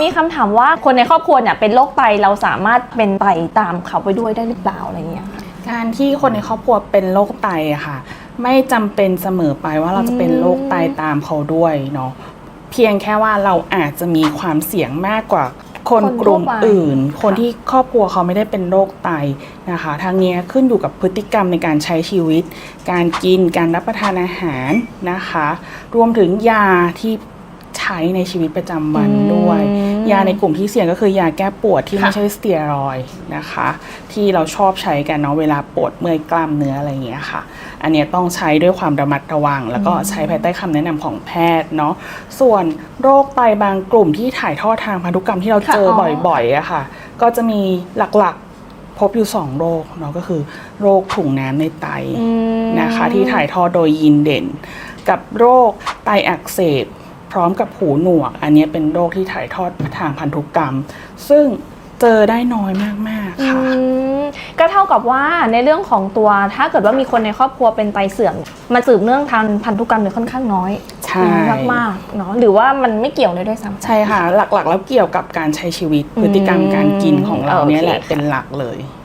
มีคำถามว่าคนในครอบครัวเนี่ยเป็นโรคไตเราสามารถเป็นไตตามเขาไปด้วยได้หรือเปล่าอะไรเงี้ยค่ะการที่คนในครอบครัวเป็นโรคไตอะค่ะ ไม่จำเป็นเสมอไปว่าเราจะเป็นโรคไตตามเขาด้วยเนาะเพียงแค่ว่าเราอาจจะมีความเสี่ยงมากกว่าคนคนกลุ่มทั่วไปอื่น คนค่ะที่ครอบครัวเขาไม่ได้เป็นโรคไตนะคะ ทางเนี้ยขึ้นอยู่กับพฤติกรรมในการใช้ชีวิต การกิน การรับประทานอาหารนะคะ รวมถึงยาที่ใช้ในชีวิตประจำวันด้วยอืม ยาในกลุ่มที่เสี่ยงก็คือยาแก้ปวดที่ค่ะไม่ใช่สเตียรอยด์นะคะ ที่เราชอบใช้กันเนาะเวลาปวดเมื่อยกล้ามเนื้ออะไรอย่างเงี้ยค่ะ อันเนี้ยต้องใช้ด้วยความระมัดระวัง แล้วก็ใช้ภายใต้คำแนะนำของแพทย์เนาะส่วนโรคไตบางกลุ่มที่ถ่ายทอดทางพันธุกรรมที่เราค่ะเจออ๋อบ่อยๆอะค่ะ ก็จะมีหลักๆพบอยู่ 2 โรคเนาะก็คือโรคถุงน้ำในไตอืมนะคะ ที่ถ่ายทอดโดยยีนเด่น กับโรคไตอักเสบพร้อมกับหูหนวก อันนี้เป็นโรคที่ถ่ายทอด ทางพันธุกรรม ซึ่งเจอได้น้อยมาก ๆ ค่ะ อืมก็เท่ากับว่าในเรื่องของตัวถ้าเกิดว่ามีคนในครอบครัวเป็นไตเสื่อมมันสืบเนื่องทางพันธุกรรมเนี่ยค่อนข้างน้อยใช่ มากมากๆเนาะหรือว่ามันไม่เกี่ยวเลยด้วยซ้ำ ใช่ค่ะ หลักๆ แล้วเกี่ยวกับการใช้ชีวิตอืมพฤติกรรมการกินของเราเนี่ยแหละ โอเคค่ะ เป็นหลักเลยอ